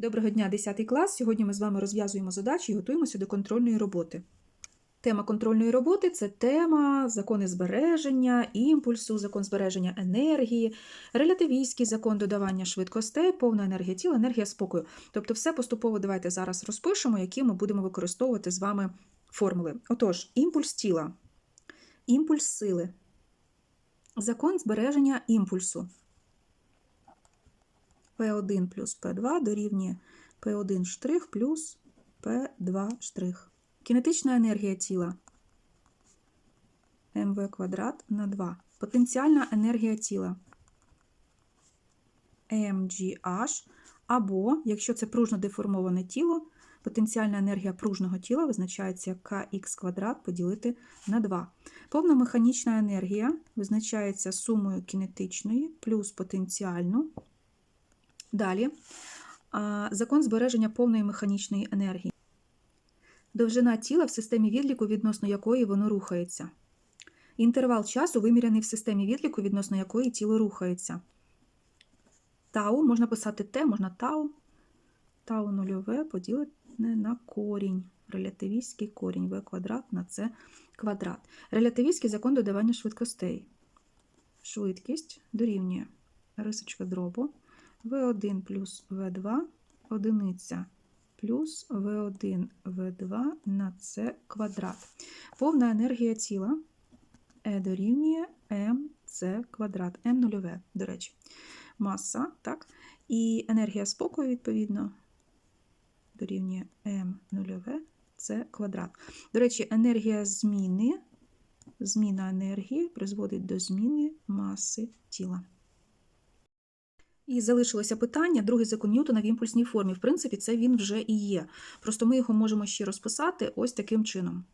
Доброго дня, 10 клас. Сьогодні ми з вами розв'язуємо задачі і готуємося до контрольної роботи. Тема контрольної роботи це тема закони збереження, імпульсу, закон збереження енергії, релятивістський закон додавання швидкостей, повна енергія тіла, енергія спокою. Тобто, все поступово давайте зараз розпишемо, які ми будемо використовувати з вами формули. Отож, імпульс тіла, імпульс сили, закон збереження імпульсу. P1 плюс P2 дорівнює P1 штрих плюс P2 штрих. Кінетична енергія тіла МВ квадрат на 2. Потенціальна енергія тіла mgh, або, якщо це пружно деформоване тіло, потенціальна енергія пружного тіла визначається kx квадрат поділити на 2. Повна механічна енергія визначається сумою кінетичної плюс потенціальну. Далі закон збереження повної механічної енергії. Довжина тіла в системі відліку, відносно якої воно рухається. Інтервал часу виміряний в системі відліку, відносно якої тіло рухається. Тау можна писати Т, можна тау. Тау нульове поділене на корінь. Релятивістський корінь В квадрат на С квадрат. Релятивістський закон додавання швидкостей. Швидкість дорівнює рисочка дробу. В1 плюс В2 одиниця плюс В1 В2 на С квадрат. Повна енергія тіла Е дорівнює МС квадрат, М нульове, до речі. Маса, так? І енергія спокою, відповідно, дорівнює М нульове С квадрат. До речі, енергія зміни, зміна енергії призводить до зміни маси тіла. І залишилося питання, другий закон Ньютона в імпульсній формі. В принципі, це він вже і є. Просто ми його можемо ще розписати ось таким чином.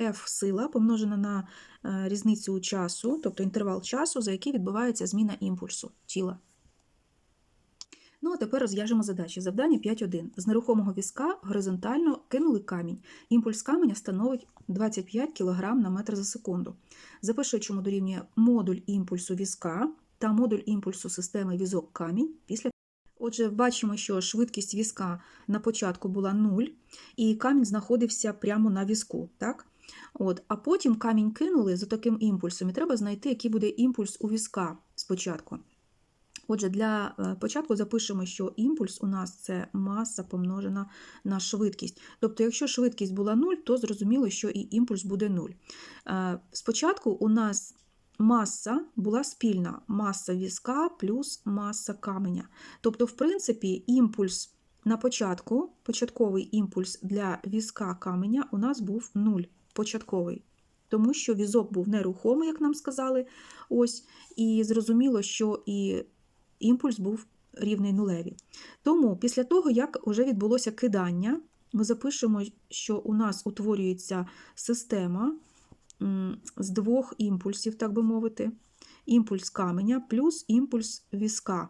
F сила помножена на е, різницю часу, тобто інтервал часу, за який відбувається зміна імпульсу тіла. Ну, а тепер розв'яжемо задачі. Завдання 5.1. З нерухомого візка горизонтально кинули камінь. Імпульс каменя становить 25 кг на метр за секунду. Запиши, чому дорівнює модуль імпульсу візка та модуль імпульсу системи візок камінь після. Отже, бачимо, що швидкість візка на початку була 0, і камінь знаходився прямо на візку. Так? От, А потім камінь кинули за таким імпульсом, і треба знайти, який буде імпульс у візка спочатку. Отже, для е, початку запишемо, що імпульс у нас це маса помножена на швидкість. Тобто, якщо швидкість була 0, то зрозуміло, що і імпульс буде 0. Е, Спочатку у нас маса була спільна, маса візка плюс маса каменя. Тобто, в принципі, імпульс на початку, початковий імпульс для візка каменя у нас був 0, початковий. Тому що візок був нерухомий, як нам сказали, ось, і зрозуміло, що і імпульс був рівний нулеві. Тому після того, як вже відбулося кидання, ми запишемо, що у нас утворюється система з двох імпульсів, так би мовити, імпульс каменя плюс імпульс візка.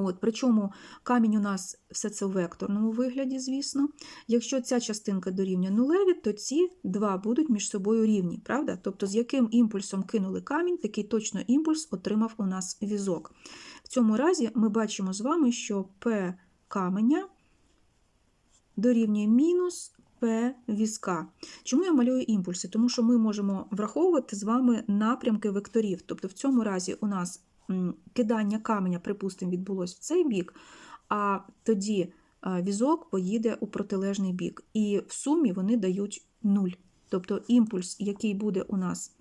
От, Причому камінь у нас все це у векторному вигляді, звісно. Якщо ця частинка дорівнює нулеві, то ці два будуть між собою рівні, правда? Тобто, з яким імпульсом кинули камінь, такий точно імпульс отримав у нас візок. В цьому разі ми бачимо з вами, що P каменя дорівнює мінус P візка. Чому я малюю імпульси? Тому що ми можемо враховувати з вами напрямки векторів. Тобто, в цьому разі у нас кидання каменя, припустимо, відбулося в цей бік, а тоді візок поїде у протилежний бік. І в сумі вони дають 0. Тобто імпульс, який буде у нас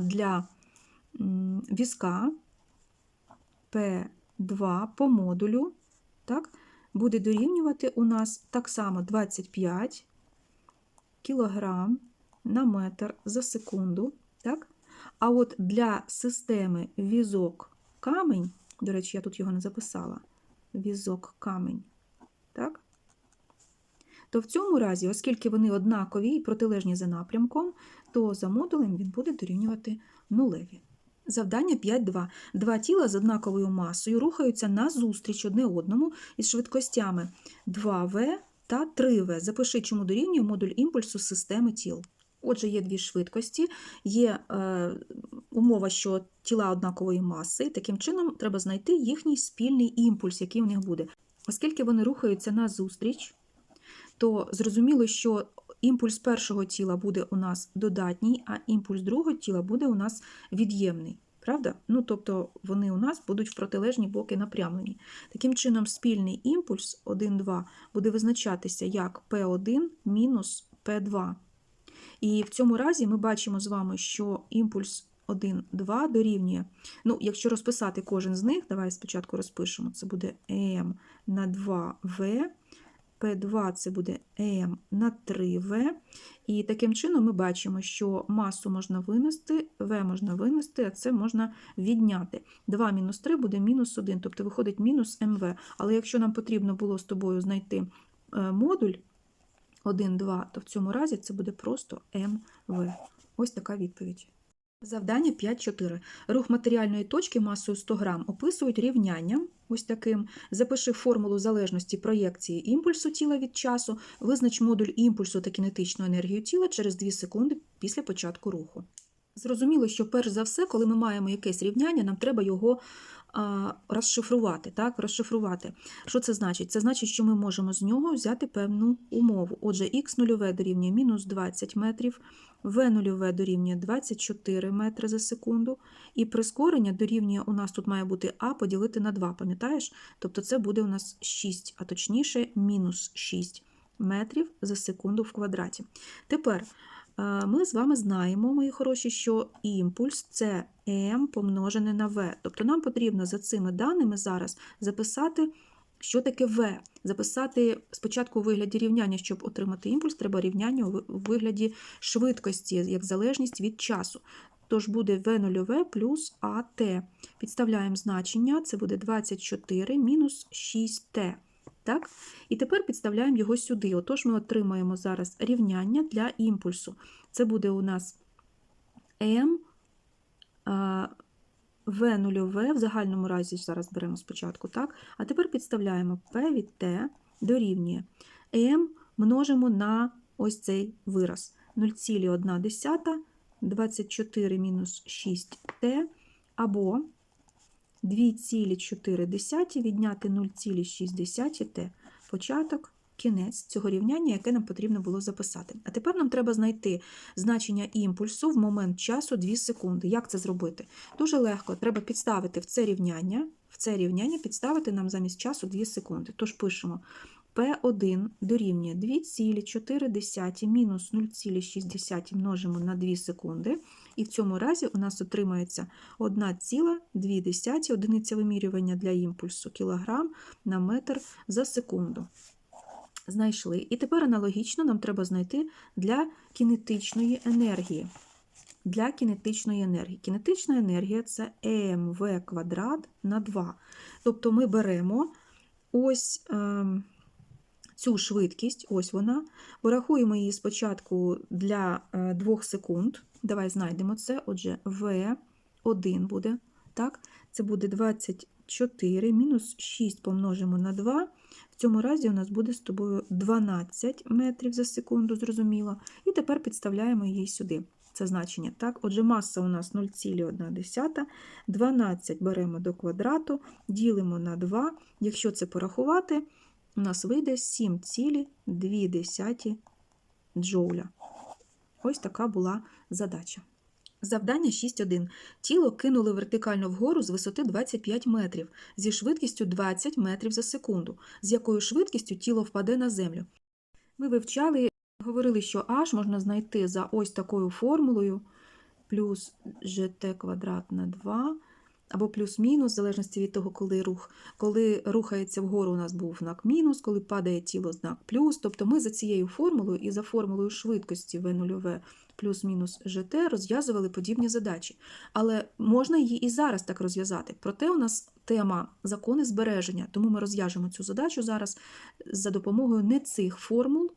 для візка P2 по модулю, так, буде дорівнювати у нас так само 25 кг на метр за секунду. Так? А от для системи візок камень, до речі, я тут його не записала, візок камень, то в цьому разі, оскільки вони однакові і протилежні за напрямком, то за модулем він буде дорівнювати нулеві. Завдання 5.2. Два тіла з однаковою масою рухаються назустріч одне одному із швидкостями 2В та 3В. Запиши, чому дорівнює модуль імпульсу системи тіл. Отже, є дві швидкості, є е, умова, що тіла однакової маси, таким чином треба знайти їхній спільний імпульс, який у них буде. Оскільки вони рухаються назустріч, то зрозуміло, що імпульс першого тіла буде у нас додатній, а імпульс другого тіла буде у нас від'ємний. Правда? Ну, тобто вони у нас будуть в протилежні боки напрямлені. Таким чином, спільний імпульс 1,2 буде визначатися як P1 мінус P2. І в цьому разі ми бачимо з вами, що імпульс 1, 2 дорівнює. Ну, якщо розписати кожен з них, давай спочатку розпишемо. Це буде М на 2В, P2 це буде М на 3В. І таким чином ми бачимо, що масу можна винести, В можна винести, а це можна відняти. 2 мінус 3 буде мінус 1, тобто виходить мінус МВ. Але якщо нам потрібно було з тобою знайти е, модуль 1, 2, то в цьому разі це буде просто МВ. Ось така відповідь. Завдання 5.4. Рух матеріальної точки масою 100 грам описують рівнянням. Ось таким. Запиши формулу залежності проєкції імпульсу тіла від часу, визнач модуль імпульсу та кінетичну енергію тіла через 2 секунди після початку руху. Зрозуміло, що перш за все, коли ми маємо якесь рівняння, нам треба його розшифрувати. Так? розшифрувати. Що це значить? Це значить, що ми можемо з нього взяти певну умову. Отже, х нульове дорівнює мінус 20 метрів, в нульове дорівнює 24 метри за секунду, і прискорення дорівнює, у нас тут має бути а поділити на 2, пам'ятаєш? Тобто це буде у нас 6, а точніше мінус 6 метрів за секунду в квадраті. Тепер ми з вами знаємо, мої хороші, що імпульс це m помножене на v. Тобто нам потрібно за цими даними зараз записати, що таке v. Записати спочатку у вигляді рівняння, щоб отримати імпульс, треба рівняння у вигляді швидкості, як залежність від часу. Тож буде v нульове плюс at. Підставляємо значення, це буде 24 мінус 6t. Так? І тепер підставляємо його сюди. Отож, ми отримаємо зараз рівняння для імпульсу. Це буде у нас m v нульове, в загальному разі зараз беремо спочатку, так? А тепер підставляємо p від t дорівнює m множимо на ось цей вираз 0,1 24 мінус 6t або 2,4 відняти 0,6t. Початок, кінець цього рівняння, яке нам потрібно було записати. А тепер нам треба знайти значення імпульсу в момент часу 2 секунди. Як це зробити? Дуже легко, треба підставити в це рівняння, в це рівняння підставити нам замість часу 2 секунди. Тож пишемо P1 дорівнює 2,4 мінус 0,6 множимо на 2 секунди. І в цьому разі у нас отримається 1,2 одиниця вимірювання для імпульсу кілограм на метр за секунду. Знайшли. І тепер аналогічно нам треба знайти для кінетичної енергії. Для кінетичної енергії. Кінетична енергія це МВ квадрат на 2. Тобто ми беремо ось. Е цю швидкість, ось вона. Порахуємо її спочатку для 2 секунд. Давай знайдемо це. Отже, В1 буде. так? Це буде 24 мінус 6 помножимо на 2. В цьому разі у нас буде з тобою 12 метрів за секунду, зрозуміло. І тепер підставляємо її сюди. Це значення. так? Отже, маса у нас 0,1. 12 беремо до квадрату, ділимо на 2. Якщо це порахувати, у нас вийде 7,2 джоуля. Ось така була задача. Завдання 6.1. Тіло кинули вертикально вгору з висоти 25 метрів зі швидкістю 20 метрів за секунду, з якою швидкістю тіло впаде на землю. Ми вивчали, говорили, що h можна знайти за ось такою формулою плюс gt квадрат на 2 або плюс-мінус, в залежності від того, коли рух. Коли рухається вгору, у нас був знак мінус, коли падає тіло знак плюс. Тобто ми за цією формулою і за формулою швидкості v 0 плюс-мінус gt розв'язували подібні задачі. Але можна її і зараз так розв'язати. Проте у нас тема закони збереження, тому ми розв'яжемо цю задачу зараз за допомогою не цих формул,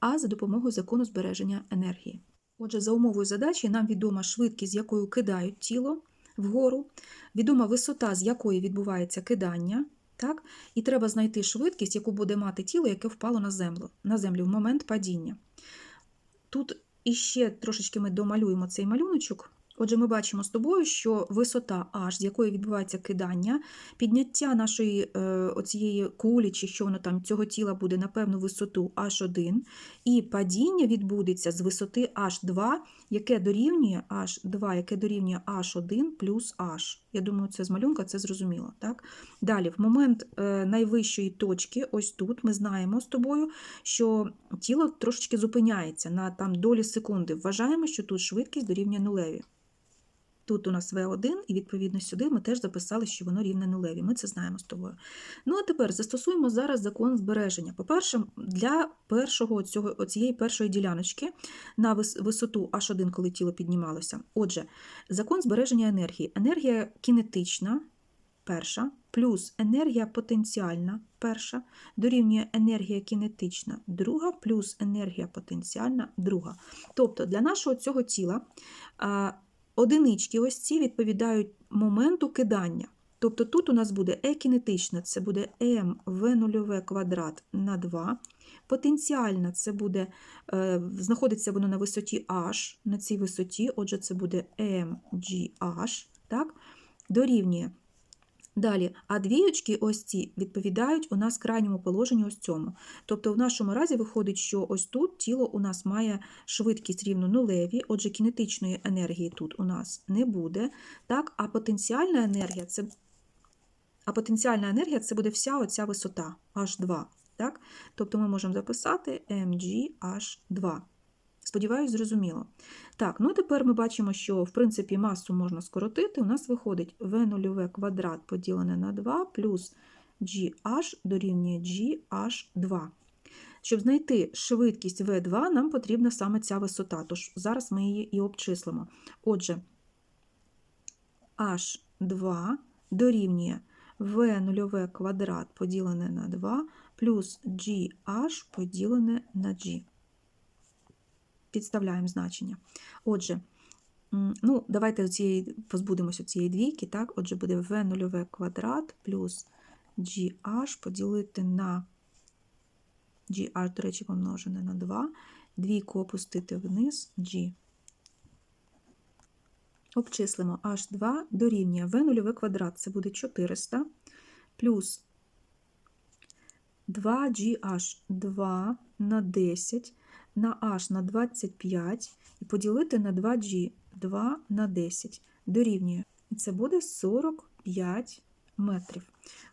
а за допомогою закону збереження енергії. Отже, за умовою задачі нам відома швидкість, з якою кидають тіло вгору, відома висота, з якої відбувається кидання, так? і треба знайти швидкість, яку буде мати тіло, яке впало на землю на землю в момент падіння. Тут іще ще трошечки ми домалюємо цей малюночок. Отже, ми бачимо з тобою, що висота H, з якої відбувається кидання, підняття нашої е, оцієї кулі, чи що воно там цього тіла буде на певну висоту H1, і падіння відбудеться з висоти H2, яке дорівнює H2, яке дорівнює H1 плюс H. Я думаю, це з малюнка це зрозуміло. Так? Далі, в момент е, найвищої точки, ось тут, ми знаємо з тобою, що тіло трошечки зупиняється на там долі секунди. Вважаємо, що тут швидкість дорівнює нулеві. Тут у нас V1, і відповідно сюди ми теж записали, що воно рівне нулеві. Ми це знаємо з тобою. Ну а тепер застосуємо зараз закон збереження. По-перше, для першого цього, цієї першої діляночки на висоту H1, коли тіло піднімалося. Отже, закон збереження енергії. Енергія кінетична, перша, плюс енергія потенціальна, перша, дорівнює енергія кінетична, друга, плюс енергія потенціальна, друга. Тобто для нашого цього тіла одинички ось ці відповідають моменту кидання. Тобто тут у нас буде екінетична, це буде МВ0 квадрат на 2. Потенціальна це буде, е, знаходиться воно на висоті h, на цій висоті, отже, це буде mgh, так? дорівнює. Далі, а двіючки ось ці відповідають у нас крайньому положенню ось цьому. Тобто в нашому разі виходить, що ось тут тіло у нас має швидкість рівну нулеві, отже, кінетичної енергії тут у нас не буде. Так? А потенціальна енергія це а потенціальна енергія це буде вся оця висота H2. Так? Тобто ми можемо записати mgh2. Сподіваюсь, зрозуміло. Так, ну тепер ми бачимо, що в принципі масу можна скоротити. У нас виходить v0 квадрат поділене на 2 плюс gh дорівнює gh2. Щоб знайти швидкість v2, нам потрібна саме ця висота, тож зараз ми її і обчислимо. Отже, h2 дорівнює v0 квадрат поділене на 2 плюс gh поділене на g. Підставляємо значення. Отже, ну, давайте цієї, позбудемося цієї двійки. Так? Отже, буде v0 квадрат плюс gh поділити на gh, до речі, помножене на 2. Двійку опустити вниз g. Обчислимо h2 дорівнює v0 квадрат, це буде 400, плюс 2gh 2 на 10 на h на 25 і поділити на 2g 2 на 10 дорівнює. І це буде 45 метрів.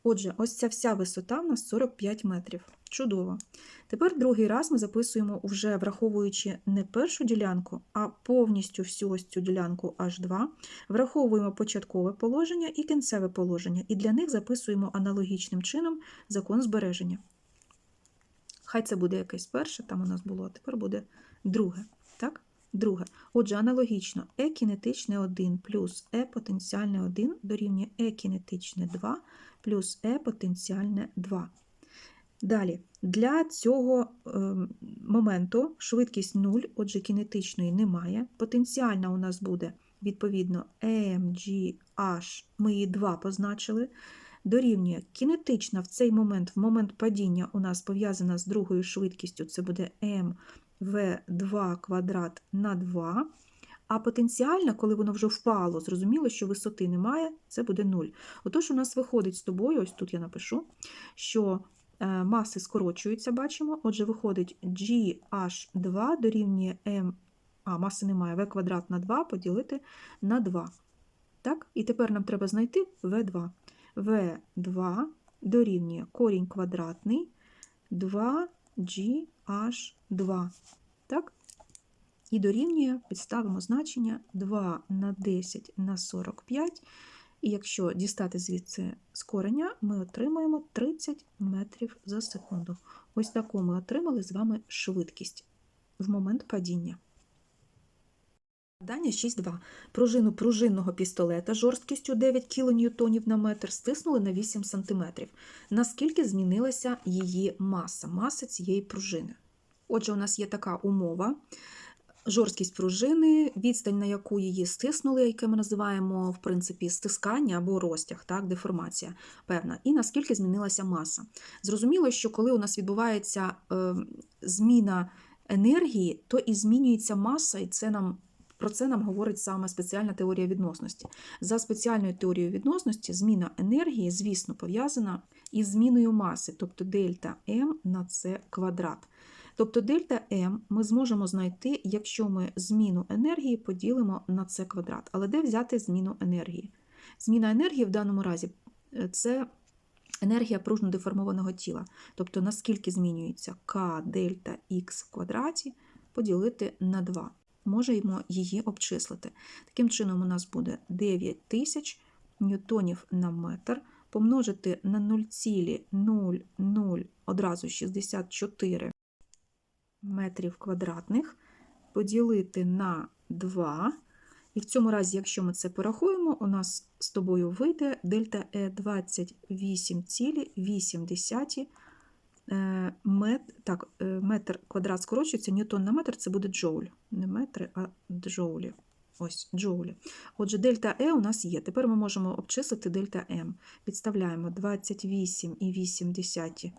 Отже, ось ця вся висота в нас 45 метрів. Чудово. Тепер другий раз ми записуємо, вже враховуючи не першу ділянку, а повністю всю ось цю ділянку H2, враховуємо початкове положення і кінцеве положення, і для них записуємо аналогічним чином закон збереження. Хай це буде якесь перше, там у нас було, а тепер буде друге. Так? Друге. Отже, аналогічно е кінетичне 1 плюс е потенціальне 1 дорівнює е кінетичне 2 плюс е потенціальне 2. Далі, для цього е, моменту швидкість 0, отже, кінетичної немає. Потенціальна у нас буде, відповідно, mgh, ми її 2 позначили дорівнює кінетична в цей момент, в момент падіння у нас пов'язана з другою швидкістю, це буде mv2 квадрат на 2. А потенціальна, коли воно вже впало, зрозуміло, що висоти немає, це буде 0. Отож, у нас виходить з тобою, ось тут я напишу, що е, маси скорочуються, бачимо. Отже, виходить gh2 дорівнює m, а маси немає, v квадрат на 2 поділити на 2. Так? І тепер нам треба знайти v2. V2 дорівнює корінь квадратний 2GH2. Так? І дорівнює, підставимо значення 2 на 10 на 45. І якщо дістати звідси з кореня, ми отримаємо 30 метрів за секунду. Ось таку ми отримали з вами швидкість в момент падіння. Завдання 6.2. Пружину пружинного пістолета жорсткістю 9 кН на метр стиснули на 8 см. Наскільки змінилася її маса, маса цієї пружини? Отже, у нас є така умова. Жорсткість пружини, відстань, на яку її стиснули, яке ми називаємо в принципі стискання або розтяг, так, деформація певна, і наскільки змінилася маса. Зрозуміло, що коли у нас відбувається е, зміна енергії, то і змінюється маса, і це нам. Про це нам говорить саме спеціальна теорія відносності. За спеціальною теорією відносності зміна енергії, звісно, пов'язана із зміною маси, тобто дельта М на С квадрат. Тобто дельта М ми зможемо знайти, якщо ми зміну енергії поділимо на С квадрат. Але де взяти зміну енергії? Зміна енергії в даному разі е, це енергія пружно деформованого тіла. Тобто наскільки змінюється К дельта Х в квадраті поділити на 2. Можемо її обчислити. Таким чином, у нас буде 9 тисяч ньютонів на метр помножити на 0,00 одразу 64 метрів квадратних, поділити на 2. І в цьому разі, якщо ми це порахуємо, у нас з тобою вийде дельта Е 28,8 е, мет, так, е, метр квадрат скорочується, ньютон на метр це буде джоуль. Не метри, а джоулі. Ось, джоулі. Отже, дельта Е у нас є. Тепер ми можемо обчислити дельта М. Підставляємо 28,8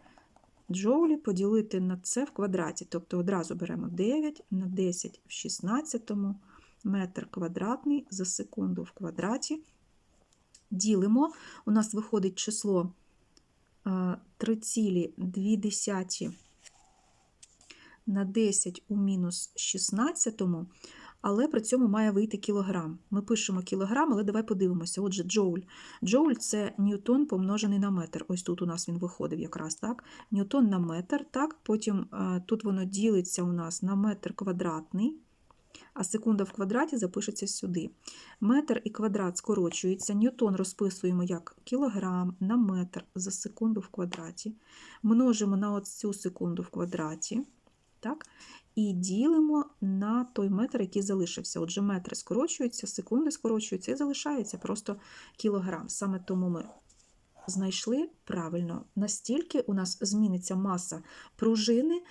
джоулі поділити на це в квадраті. Тобто одразу беремо 9 на 10 в 16 метр квадратний за секунду в квадраті. Ділимо, у нас виходить число е, 3,2 на 10 у мінус 16, але при цьому має вийти кілограм. Ми пишемо кілограм, але давай подивимося. Отже, джоуль. Джоуль це ньютон помножений на метр. Ось тут у нас він виходив якраз так. Ньютон на метр, так. Потім тут воно ділиться у нас на метр квадратний, а секунда в квадраті запишеться сюди. Метр і квадрат скорочується. Ньютон розписуємо як кілограм на метр за секунду в квадраті. Множимо на оцю секунду в квадраті. Так? І ділимо на той метр, який залишився. Отже, метри скорочуються, секунди скорочуються і залишається просто кілограм. Саме тому ми знайшли правильно, настільки у нас зміниться маса пружини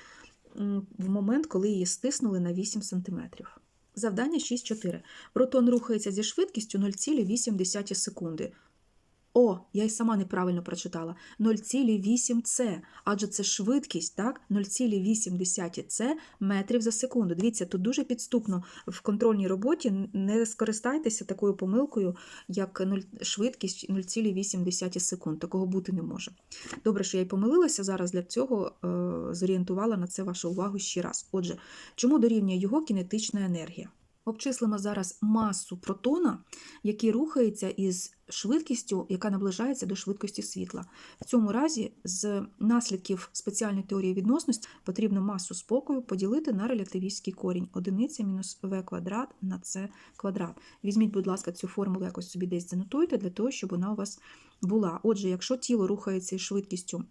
в момент, коли її стиснули на 8 см. Завдання 6.4. Протон рухається зі швидкістю 0,8 секунди. О, я й сама неправильно прочитала. 0,8 С, адже це швидкість, так? 0,8 С метрів за секунду. Дивіться, тут дуже підступно в контрольній роботі не скористайтеся такою помилкою, як нуль- швидкість 0,8 секунд. Такого бути не може. Добре, що я й помилилася зараз для цього е, зорієнтувала на це вашу увагу ще раз. Отже, чому дорівнює його кінетична енергія? Обчислимо зараз масу протона, який рухається із швидкістю, яка наближається до швидкості світла. В цьому разі з наслідків спеціальної теорії відносності потрібно масу спокою поділити на релятивістський корінь. Одиниця мінус v квадрат на c квадрат. Візьміть, будь ласка, цю формулу якось собі десь занотуйте, для того, щоб вона у вас була. Отже, якщо тіло рухається із швидкістю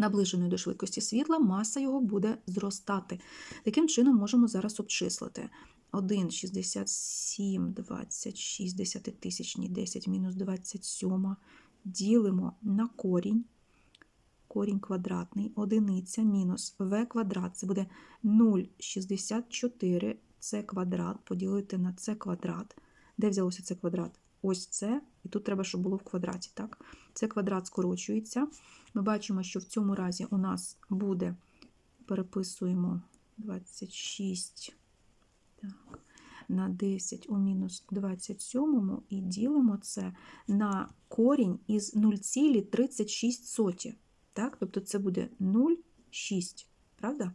наближеною до швидкості світла, маса його буде зростати. Таким чином можемо зараз обчислити. 1, 67, 26, десятитисячні, 10 мінус 27. Ділимо на корінь. Корінь квадратний, одиниця мінус v квадрат. Це буде 0,64 c квадрат поділити на c квадрат. Де взялося це квадрат? Ось це, і тут треба, щоб було в квадраті. так? Це квадрат скорочується. Ми бачимо, що в цьому разі у нас буде, переписуємо 26 так, на 10 у мінус 27 і ділимо це на корінь із 0,36. Так? Тобто це буде 0,6, правда?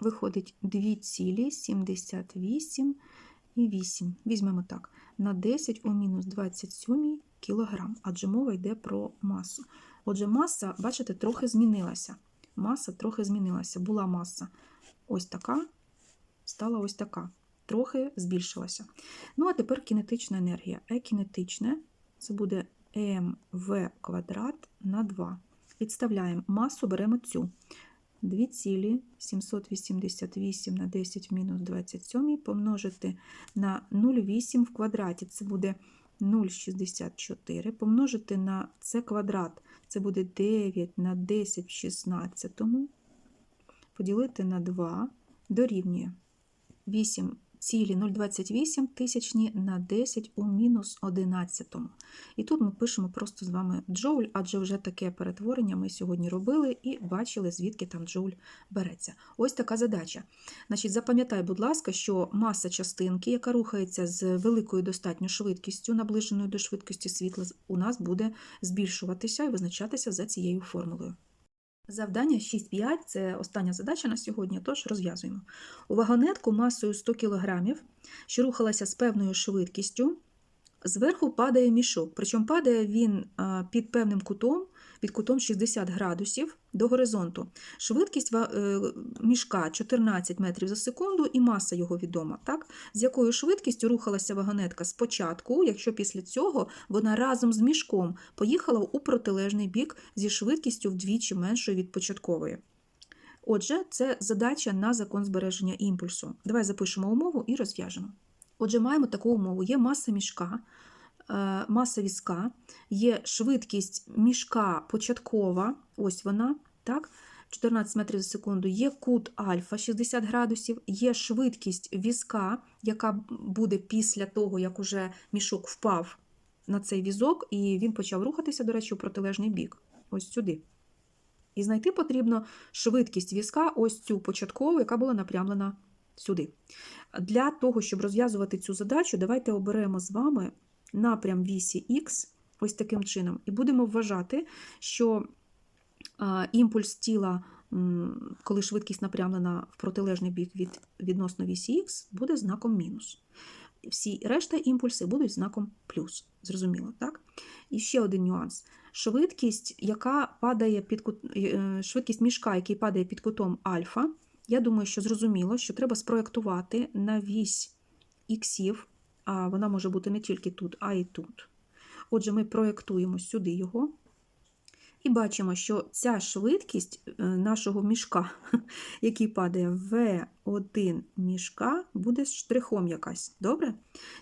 Виходить 2,78 і 8. Візьмемо так, на 10 у мінус 27 кілограм, адже мова йде про масу. Отже, маса, бачите, трохи змінилася. Маса трохи змінилася. Була маса ось така, стала ось така. Трохи збільшилася. Ну, а тепер кінетична енергія. Е кінетичне це буде МВ квадрат на 2. Підставляємо масу, беремо цю. 2,788 на 10 в мінус 27 помножити на 0,8 в квадраті. Це буде 0,64. Помножити на це квадрат. Це буде 9 на 10 в 16. Поділити на 2 дорівнює 8 цілі 0,28 тисячні на 10 у мінус 11. І тут ми пишемо просто з вами джоуль, адже вже таке перетворення ми сьогодні робили і бачили, звідки там джоуль береться. Ось така задача. Значить, Запам'ятай, будь ласка, що маса частинки, яка рухається з великою достатньо швидкістю, наближеною до швидкості світла, у нас буде збільшуватися і визначатися за цією формулою. Завдання 6.5 це остання задача на сьогодні, тож розв'язуємо. У вагонетку масою 100 кг, що рухалася з певною швидкістю, зверху падає мішок. Причому падає він під певним кутом, під кутом 60 градусів до горизонту. Швидкість е, мішка 14 метрів за секунду і маса його відома. Так? З якою швидкістю рухалася вагонетка спочатку, якщо після цього вона разом з мішком поїхала у протилежний бік зі швидкістю вдвічі меншою від початкової. Отже, це задача на закон збереження імпульсу. Давай запишемо умову і розв'яжемо. Отже, маємо таку умову: є маса мішка, маса візка, є швидкість мішка початкова, ось вона, так, 14 метрів за секунду, є кут альфа 60 градусів, є швидкість візка, яка буде після того, як уже мішок впав на цей візок, і він почав рухатися, до речі, у протилежний бік. Ось сюди. І знайти потрібно швидкість візка, ось цю початкову, яка була напрямлена сюди. Для того, щоб розв'язувати цю задачу, давайте оберемо з вами напрям вісі Х ось таким чином, і будемо вважати, що імпульс тіла, коли швидкість напрямлена в протилежний бік від відносно вісі Х, буде знаком мінус. Всі решта імпульси будуть знаком плюс. Зрозуміло, так? І ще один нюанс. Швидкість, яка падає під кут... е, швидкість мішка, який падає під кутом альфа, я думаю, що зрозуміло, що треба спроєктувати на вісь іксів, а вона може бути не тільки тут, а й тут. Отже, ми проєктуємо сюди його. І бачимо, що ця швидкість е, нашого мішка, який падає В1 мішка, буде штрихом якась. Добре?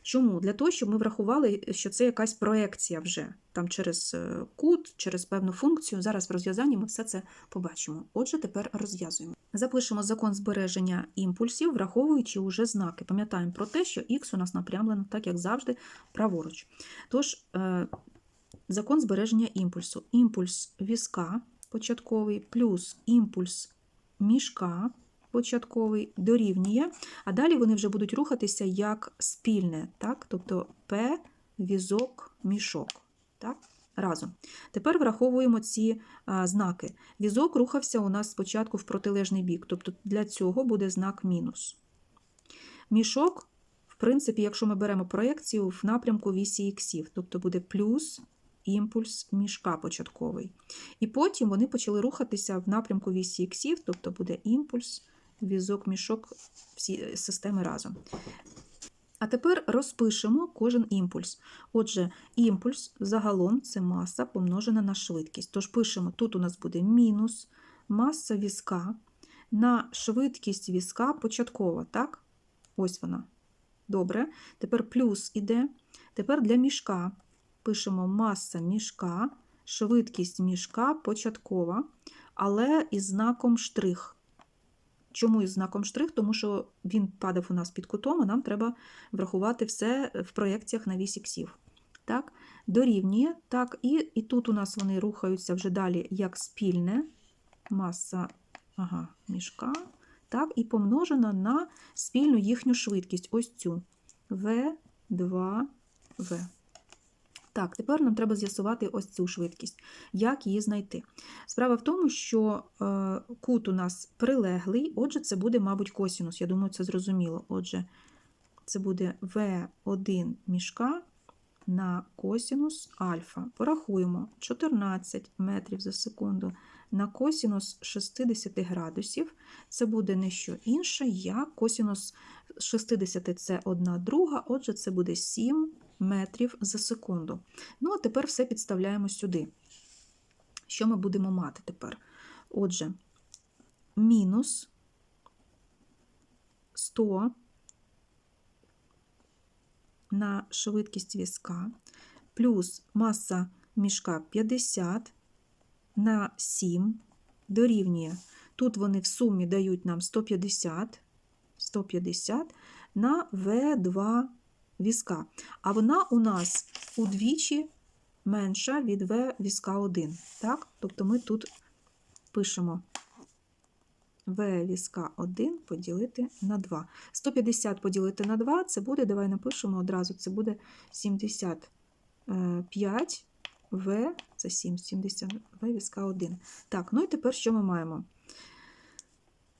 Чому? Для того, щоб ми врахували, що це якась проекція вже там через е, кут, через певну функцію. Зараз в розв'язанні ми все це побачимо. Отже, тепер розв'язуємо. Запишемо закон збереження імпульсів, враховуючи уже знаки. Пам'ятаємо про те, що х у нас напрямлено, так як завжди, праворуч. Тож, е, закон збереження імпульсу. Імпульс візка початковий плюс імпульс мішка початковий дорівнює, а далі вони вже будуть рухатися як спільне, так? тобто П, візок, мішок. Так? Разом. Тепер враховуємо ці а, знаки. Візок рухався у нас спочатку в протилежний бік, тобто для цього буде знак мінус. Мішок, в принципі, якщо ми беремо проєкцію в напрямку вісі іксів, тобто буде плюс імпульс мішка початковий. І потім вони почали рухатися в напрямку вісі іксів, тобто буде імпульс, візок, мішок, всі системи разом. А тепер розпишемо кожен імпульс. Отже, імпульс загалом це маса помножена на швидкість. Тож пишемо, тут у нас буде мінус маса візка на швидкість візка початкова, так? Ось вона. Добре. Тепер плюс іде. Тепер для мішка пишемо маса мішка, швидкість мішка початкова, але із знаком штрих. Чому із знаком штрих? Тому що він падав у нас під кутом, а нам треба врахувати все в проєкціях на вісь іксів. Так, дорівнює. Так, і, і тут у нас вони рухаються вже далі як спільне маса ага, мішка. Так, і помножена на спільну їхню швидкість. Ось цю В2В. Так, тепер нам треба з'ясувати ось цю швидкість. Як її знайти? Справа в тому, що е, кут у нас прилеглий, отже, це буде, мабуть, косінус. Я думаю, це зрозуміло. Отже, це буде В1 мішка на косінус альфа. Порахуємо 14 метрів за секунду на косінус 60 градусів. Це буде не що інше, як косінус 60 це 1 друга, отже, це буде 7 метрів за секунду. Ну, а тепер все підставляємо сюди. Що ми будемо мати тепер? Отже, мінус 100 на швидкість візка, плюс маса мішка 50 на 7 дорівнює. Тут вони в сумі дають нам 150, 150 на В2 візка. А вона у нас удвічі менша від В візка 1. Так? Тобто ми тут пишемо В візка 1 поділити на 2. 150 поділити на 2 це буде, давай напишемо одразу, це буде 75 В, це 7, 70 В візка 1. Так, ну і тепер що ми маємо?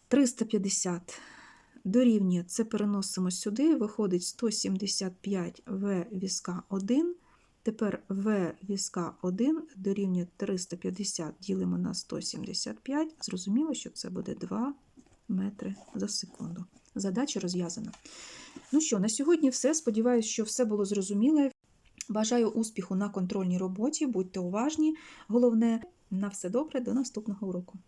350 дорівнює, це переносимо сюди, виходить 175 В візка 1. Тепер В візка 1 дорівнює 350 ділимо на 175. Зрозуміло, що це буде 2 метри за секунду. Задача розв'язана. Ну що, на сьогодні все. Сподіваюся, що все було зрозуміле. Бажаю успіху на контрольній роботі, будьте уважні. Головне, на все добре, до наступного уроку.